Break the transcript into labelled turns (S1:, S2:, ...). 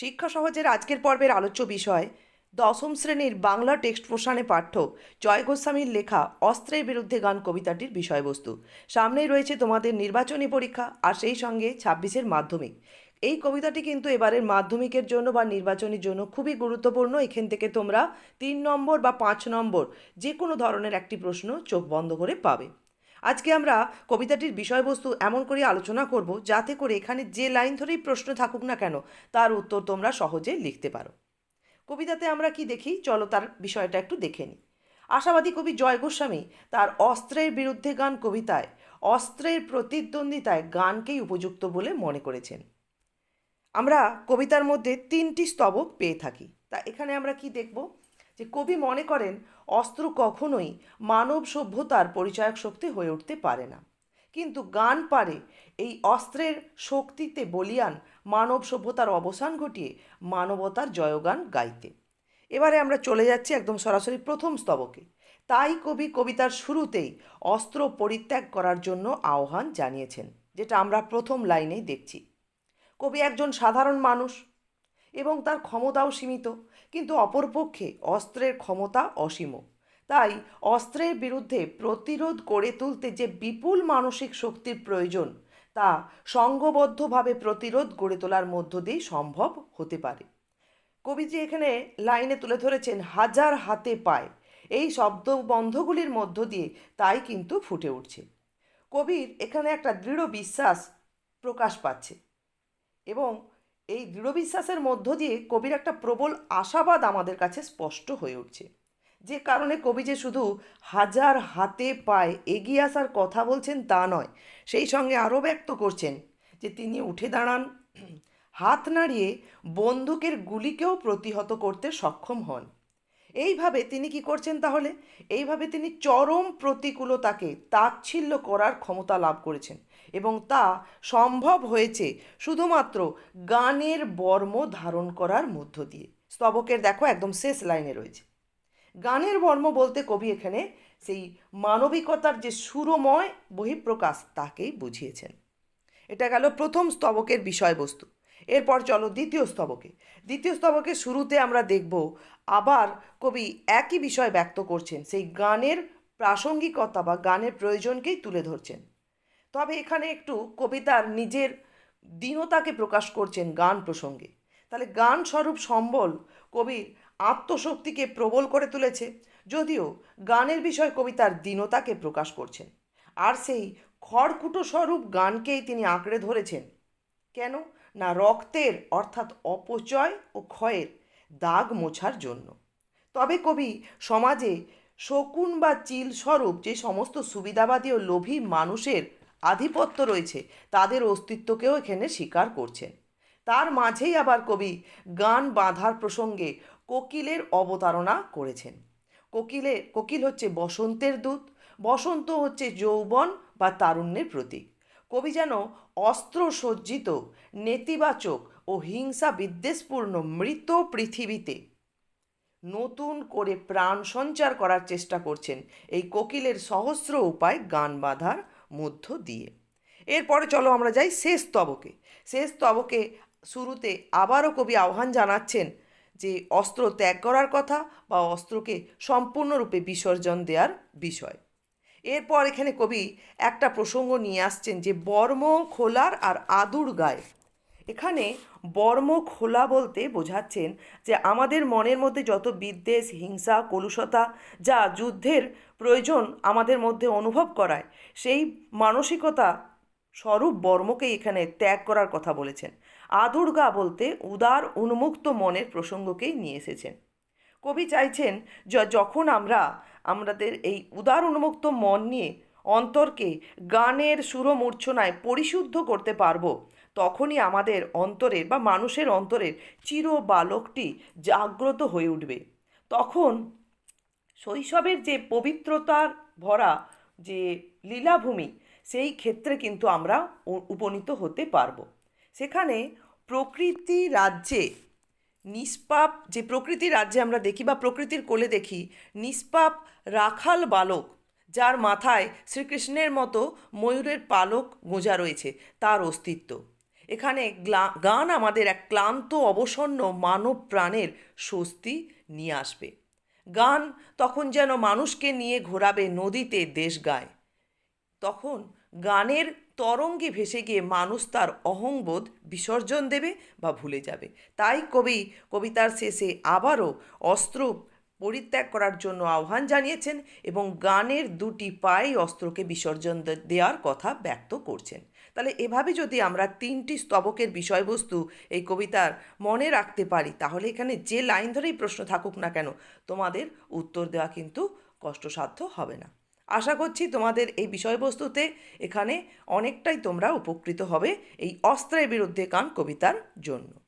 S1: শিক্ষা সহজের আজকের পর্বের আলোচ্য বিষয়, দশম শ্রেণির বাংলা টেক্সট পোষণে পাঠ্য জয় গোস্বামীর লেখা অস্ত্রের বিরুদ্ধে গান কবিতাটির বিষয়বস্তু। সামনেই রয়েছে তোমাদের নির্বাচনী পরীক্ষা, আর সেই সঙ্গে ছাব্বিশের মাধ্যমিক। এই কবিতাটি কিন্তু এবারের মাধ্যমিকের জন্য বা নির্বাচনের জন্য খুবই গুরুত্বপূর্ণ। এখান থেকে তোমরা তিন নম্বর বা পাঁচ নম্বর যে কোনো ধরনের একটি প্রশ্ন চোখ বন্ধ করে পাবে। আজকে আমরা কবিতাটির বিষয়বস্তু এমন করে আলোচনা করব, যাতে করে এখানে যে লাইন ধরেই প্রশ্ন থাকুক না কেন, তার উত্তর তোমরা সহজে লিখতে পারো। কবিতাতে আমরা কি দেখি? চলো তার বিষয়টা একটু দেখে নিই। আশাবাদী কবি জয় গোস্বামী তার অস্ত্রের বিরুদ্ধে গান কবিতায়, অস্ত্রের প্রতিদ্বন্দ্বিতায় গানকেই উপযুক্ত বলে মনে করেছেন। আমরা কবিতার মধ্যে তিনটি স্তবক পেয়ে থাকি। তা এখানে আমরা কি দেখব? যে কবি মনে করেন, অস্ত্র কখনোই মানব সভ্যতার পরিচায়ক শক্তি হয়ে উঠতে পারে না। কিন্তু গান পারে, এই অস্ত্রের শক্তিতে বলিয়ান মানব সভ্যতার অবসান ঘটিয়ে মানবতার জয়গান গাইতে। এবারে আমরা চলে যাচ্ছি একদম সরাসরি প্রথম স্তবকে। তাই কবি কবিতার শুরুতেই অস্ত্র পরিত্যাগ করার জন্য আহ্বান জানিয়েছেন, যেটা আমরা প্রথম লাইনেই দেখছি। কবি একজন সাধারণ মানুষ এবং তার ক্ষমতাও সীমিত, কিন্তু অপরপক্ষে অস্ত্রের ক্ষমতা অসীম। তাই অস্ত্রের বিরুদ্ধে প্রতিরোধ গড়ে তুলতে যে বিপুল মানসিক শক্তির প্রয়োজন, তা সংঘবদ্ধভাবে প্রতিরোধ গড়ে তোলার মধ্য দিয়ে সম্ভব হতে পারে। কবিজি এখানে লাইনে তুলে ধরেছেন, হাজার হাতে পায়। এই শব্দবন্ধগুলির মধ্য দিয়ে তাই কিন্তু ফুটে উঠছে। কবির এখানে একটা দৃঢ় বিশ্বাস প্রকাশ পাচ্ছে এবং এই দৃঢ় বিশ্বাসের মধ্য দিয়ে কবির একটা প্রবল আশাবাদ আমাদের কাছে স্পষ্ট হয়ে উঠছে। যে কারণে কবি যে শুধু হাজার হাতে পায় এগিয়ে আসার কথা বলছেন তা নয়, সেই সঙ্গে আরও ব্যক্ত করছেন যে তিনি উঠে দাঁড়ান, হাত নাড়িয়ে বন্দুকের গুলিকেও প্রতিহত করতে সক্ষম হন। এইভাবে তিনি কি করছেন তাহলে? এইভাবে তিনি চরম প্রতিকূলতাকে তাচ্ছিল্য করার ক্ষমতা লাভ করেছেন এবং তা সম্ভব হয়েছে শুধুমাত্র গানের বর্ম ধারণ করার মধ্য দিয়ে। স্তবকের দেখো একদম শেষ লাইনে রয়েছে। গানের বর্ম বলতে কবি এখানে সেই মানবিকতার যে সুরময় বহিঃপ্রকাশ তাকেই বুঝিয়েছেন। এটা গেল প্রথম স্তবকের বিষয়বস্তু। এরপর চলো দ্বিতীয় স্তবকে। দ্বিতীয় স্তবকে শুরুতে আমরা দেখব, আবার কবি একই বিষয় ব্যক্ত করছেন, সেই গানের প্রাসঙ্গিকতা বা গানের প্রয়োজনকেই তুলে ধরছেন। তবে এখানে একটু কবিতার নিজের দীনতাকে প্রকাশ করছেন গান প্রসঙ্গে। তাহলে গান স্বরূপ সম্বল কবির আত্মশক্তিকে প্রবল করে তুলেছে, যদিও গানের বিষয় কবিতার দীনতাকে প্রকাশ করছেন। আর সেই খড়কুটো স্বরূপ গানকেই তিনি আঁকড়ে ধরেছেন। কেন? না রক্তের, অর্থাৎ অপচয় ও ক্ষয়ের দাগ মোছার জন্য। তবে কবি, সমাজে শকুন বা চিল স্বরূপ যে সমস্ত সুবিধাবাদী ও লোভী মানুষের আধিপত্য রয়েছে, তাদের অস্তিত্বকেও এখানে স্বীকার করছেন। তার মাঝেই আবার কবি গান বাঁধার প্রসঙ্গে কোকিলের অবতারণা করেছেন। কোকিলে, কোকিল হচ্ছে বসন্তের দূত, বসন্ত হচ্ছে যৌবন বা তারুণ্যের প্রতীক। কবি যেন অস্ত্র সজ্জিত, নেতিবাচক ও হিংসা বিদ্বেষপূর্ণ মৃত পৃথিবীতে। নতুন করে প্রাণ সঞ্চার করার চেষ্টা করছেন এই কোকিলের সহস্র উপায় গান বাঁধার মধ্য দিয়ে। এরপরে চলো আমরা যাই শেষ স্তবকে শেষ তবকে শুরুতে আবারও কবি আহ্বান জানাচ্ছেন যে অস্ত্র ত্যাগ করার কথা বা অস্ত্রকে সম্পূর্ণরূপে বিসর্জন দেওয়ার বিষয়। এরপর এখানে কবি একটা প্রসঙ্গ নিয়ে আসছেন যে বর্ম খোলার আর আদুর গায়ে। এখানে বর্ম খোলা বলতে বোঝাচ্ছেন যে আমাদের মনের মধ্যে যত বিদ্বেষ, হিংসা, কলুষতা যা যুদ্ধের প্রয়োজন আমাদের মধ্যে অনুভব করায়, সেই মানসিকতা স্বরূপ বর্মকেই এখানে ত্যাগ করার কথা বলেছেন। আদুর্গা বলতে উদার, উন্মুক্ত মনের প্রসঙ্গকেই নিয়ে এসেছেন। কবি চাইছেন যখন আমরা আমাদের এই উদার উন্মুক্ত মন নিয়ে অন্তরকে গানের সুরমূর্ছনায় পরিশুদ্ধ করতে পারব, তখনই আমাদের অন্তরের বা মানুষের অন্তরের চির বালকটি জাগ্রত হয়ে উঠবে। তখন শৈশবের যে পবিত্রতার ভরা যে লীলাভূমি, সেই ক্ষেত্রে কিন্তু আমরা উপনীত হতে পারব। সেখানে প্রকৃতি রাজ্যে নিষ্পাপ যে প্রকৃতির রাজ্যে আমরা দেখি বা প্রকৃতির কোলে দেখি, নিষ্পাপ রাখাল বালক, যার মাথায় শ্রীকৃষ্ণের মতো ময়ূরের পালক গোঁজা রয়েছে, তার অস্তিত্ব। এখানে গান আমাদের এক ক্লান্ত, অবসন্ন, মানব প্রাণের স্বস্তি নিয়ে আসবে। গান তখন যেন মানুষকে নিয়ে ঘোরাবে নদীতে দেশ গায়। তখন গানের তরঙ্গে ভেসে গিয়ে মানুষ তার অহংবোধ বিসর্জন দেবে বা ভুলে যাবে। তাই কবি, কবিতার শেষে আবারও অস্ত্র পরিত্যাগ করার জন্য আহ্বান জানিয়েছেন এবং গানের দুটি পায়ে অস্ত্রকে বিসর্জন দেওয়ার কথা ব্যক্ত করছেন। তাহলে এভাবে যদি আমরা তিনটি স্তবকের বিষয়বস্তু এই কবিতার মনে রাখতে পারি, তাহলে এখানে যে লাইন ধরেই প্রশ্ন থাকুক না কেন, তোমাদের উত্তর দেওয়া কিন্তু কষ্টসাধ্য হবে না। আশা করছি তোমাদের এই বিষয়বস্তুতে এখানে অনেকটাই তোমরা উপকৃত হবে এই অস্ত্রের বিরুদ্ধে কান কবিতার জন্য।